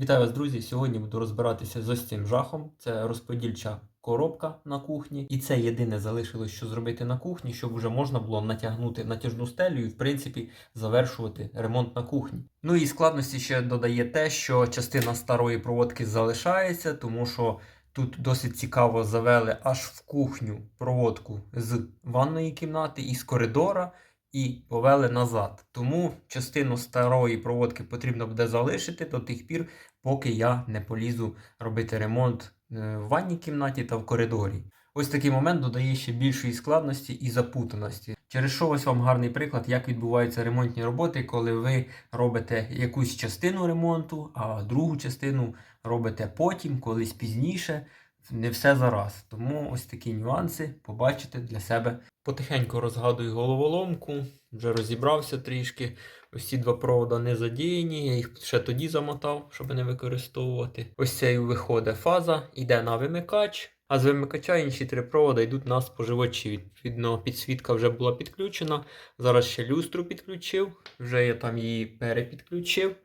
Вітаю вас, друзі! Сьогодні буду розбиратися з ось цим жахом. Це розподільча коробка на кухні. І це єдине залишилось, що зробити на кухні, щоб вже можна було натягнути натяжну стелю і, в принципі, завершувати ремонт на кухні. Ну і складності ще додає те, що частина старої проводки залишається, тому що тут досить цікаво завели аж в кухню проводку з ванної кімнати і з коридора і повели назад. Тому частину старої проводки потрібно буде залишити до тих пір, поки я не полізу робити ремонт е, в ванній кімнаті та в коридорі. Ось такий момент додає ще більшої складності і запутаності. Через що ось вам гарний приклад, як відбуваються ремонтні роботи, коли ви робите якусь частину ремонту, а другу частину робите потім, колись пізніше. Не все зараз. Тому ось такі нюанси побачите для себе. Потихеньку розгадую головоломку, вже розібрався трішки. Ось ці два провода не задіяні, я їх ще тоді замотав, щоб не використовувати. Ось цей виходить фаза, йде на вимикач, а з вимикача інші три провода йдуть на споживачі. Відповідно, підсвітка вже була підключена. Зараз ще люстру підключив, вже я там її перепідключив.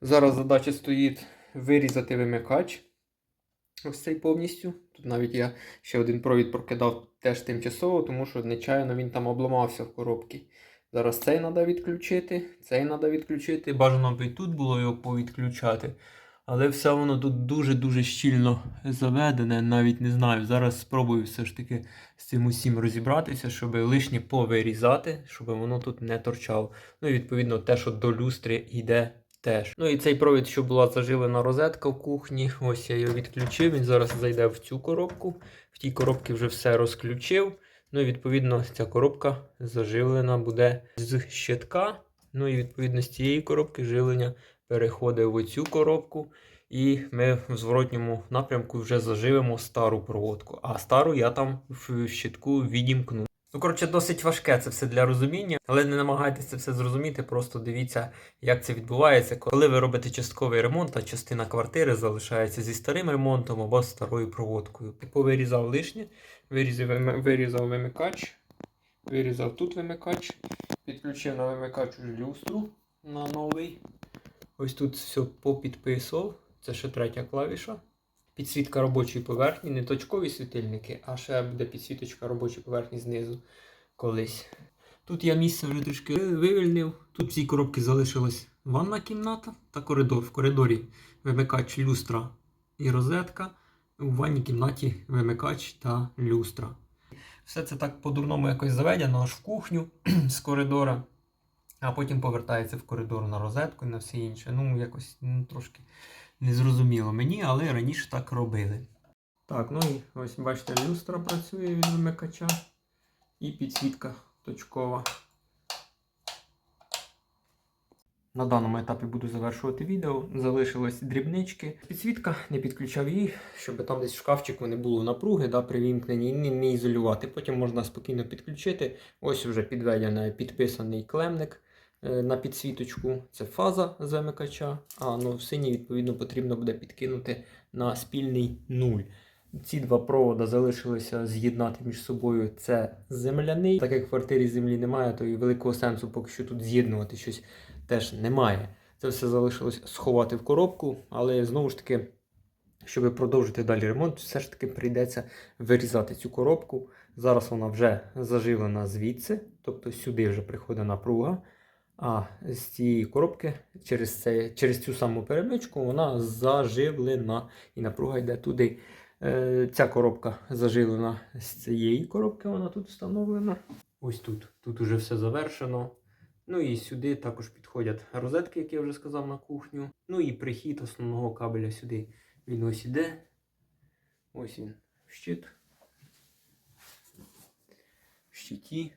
Зараз задача стоїть вирізати вимикач. Ось цей повністю. Тут навіть я ще один провід прокидав теж тимчасово, тому що нечайно він там обламався в коробці. Зараз цей треба відключити, цей треба відключити. Бажано б і тут було його повідключати. Але все воно тут дуже-дуже щільно заведене, навіть не знаю. Зараз спробую все ж таки з цим усім розібратися, щоб лишнє повирізати, щоб воно тут не торчало. Ну і відповідно те, що до люстри йде теж. Ну і цей провід, що була зажилена розетка в кухні, ось я його відключив. Він зараз зайде в цю коробку. В тій коробці вже все розключив. Ну і відповідно ця коробка заживлена буде з щитка. Ну і відповідно з цієї коробки живлення переходить в оцю коробку. І ми в зворотньому напрямку вже заживемо стару проводку. А стару я там в щитку відімкну. Ну, коротше, досить важке це все для розуміння, але не намагайтеся це все зрозуміти, просто дивіться, як це відбувається. Коли ви робите частковий ремонт, а частина квартири залишається зі старим ремонтом або старою проводкою. Повирізав лишнє, вирізав, вирізав вимикач, вирізав тут вимикач, підключив на вимикач люстру на новий. Ось тут все попідписував. Це ще третя клавіша. Підсвітка робочої поверхні, не точкові світильники, а ще буде підсвіточка робочої поверхні знизу колись. Тут я місце вже трішки вивільнив. Тут в цій коробці залишилась ванна кімната та коридор. В коридорі вимикач люстра і розетка. У ванній кімнаті вимикач та люстра. Все це так по-дурному якось заведено аж в кухню з коридора, а потім повертається в коридор на розетку і на все інше. Ну, якось ну, трошки незрозуміло мені, але раніше так робили. Так, ну і ось бачите, люстра працює від вимикача і підсвітка точкова. На даному етапі буду завершувати відео. Залишились дрібнички. Підсвітка, не підключав її, щоб там десь в шкафчику не було напруги да, при вімкненні не, не ізолювати. Потім можна спокійно підключити. Ось вже підведений підписаний клемник на підсвіточку. Це фаза замикача. А ну, синій, відповідно, потрібно буде підкинути на спільний нуль. Ці два провода залишилося з'єднати між собою. Це земляний. Так як в квартирі землі немає, то і великого сенсу поки що тут з'єднувати щось теж немає. Це все залишилось сховати в коробку, але знову ж таки, щоб продовжити далі ремонт, все ж таки прийдеться вирізати цю коробку. Зараз вона вже заживлена звідси, тобто сюди вже приходить напруга. А з цієї коробки через, це, через цю саму перемичку вона заживлена і напруга йде туди. Е, Ця коробка заживлена з цієї коробки, вона тут встановлена. Ось тут. Тут уже все завершено. Ну і сюди також підходять розетки, як я вже сказав, на кухню. Ну і прихід основного кабеля сюди. Він ось іде. Ось він щит. В щиті.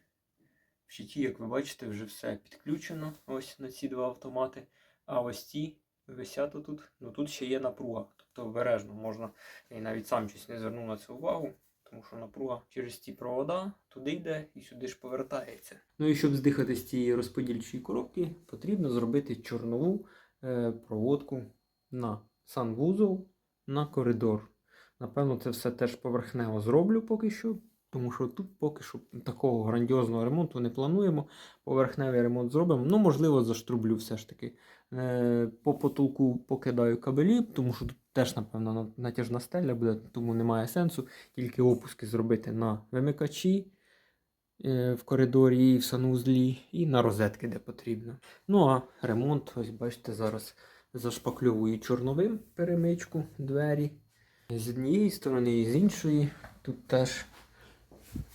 В щиті, як ви бачите, вже все підключено. Ось на ці два автомати. А ось ці висять отут. Ну тут ще є напруга. Тобто обережно можна. Я навіть сам щось не звернув на це увагу. Тому що напруга через ці провода туди йде і сюди ж повертається. Ну і щоб здихати з цієї розподільчої коробки, потрібно зробити чорнову е, проводку на санвузол на коридор. Напевно, це все теж поверхнево зроблю поки що. Тому що тут поки що такого грандіозного ремонту не плануємо. Поверхневий ремонт зробимо. Ну, можливо, заштрублю все ж таки. Е, По потолку покидаю кабелі, тому що тут теж, напевно, натяжна стеля буде, тому немає сенсу. Тільки опуски зробити на вимикачі е, в коридорі і в санузлі, і на розетки, де потрібно. Ну а ремонт, ось бачите, зараз зашпакльовую чорновим перемичку, двері. З однієї сторони і з іншої. Тут теж,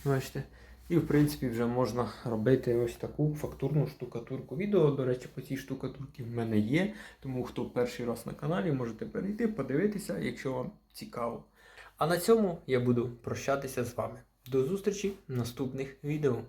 бачите. І, в принципі, вже можна робити ось таку фактурну штукатурку. Відео, до речі, по цій штукатурці в мене є. Тому хто перший раз на каналі, можете перейти, подивитися, якщо вам цікаво. А на цьому я буду прощатися з вами. До зустрічі в наступних відео.